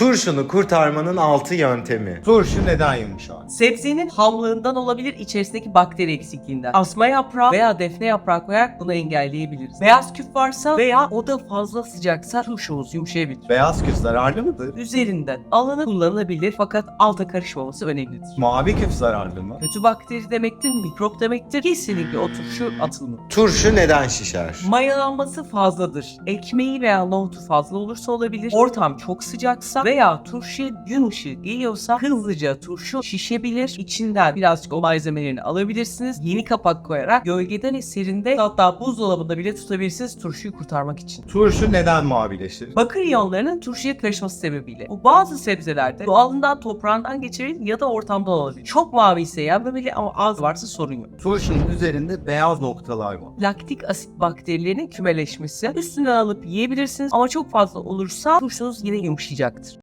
Turşunu kurtarmanın 6 yöntemi. Turşu neden yumuşar? Sebzenin hamlığından olabilir içerisindeki bakteri eksikliğinden. Asma yaprağı veya defne yaprağı koyarak bunu engelleyebiliriz. Beyaz küf varsa veya o da fazla sıcaksa turşumuz yumuşayabilir. Beyaz küf zararlı mıdır? Üzerinden alınıp kullanılabilir fakat alta karışmaması önemlidir. Mavi küf zararlı mı? Kötü bakteri demektir, mikrop demektir. Kesinlikle o turşu atılmalı. Turşu neden şişer? Mayalanması fazladır. Ekmeği veya nohutu fazla olursa olabilir. Ortam çok sıcaksa veya turşu gün ışığı geliyorsa hızlıca turşu şişebilir. İçinden birazcık o malzemelerini alabilirsiniz. Yeni kapak koyarak gölgeden ve serinde hatta buzdolabında bile tutabilirsiniz turşuyu kurtarmak için. Turşu neden mavileşir? Bakır iyonlarının turşuya karışması sebebiyle. Bu bazı sebzelerde doğalından toprağından geçebilir ya da ortamdan olabilir. Çok mavi ise yenmemeli ama az varsa sorun yok. Turşunun üzerinde beyaz noktalar var. laktik asit bakterilerinin kümeleşmesi. Üstünden alıp yiyebilirsiniz ama çok fazla olursa turşunuz yine yumuşayacaktır.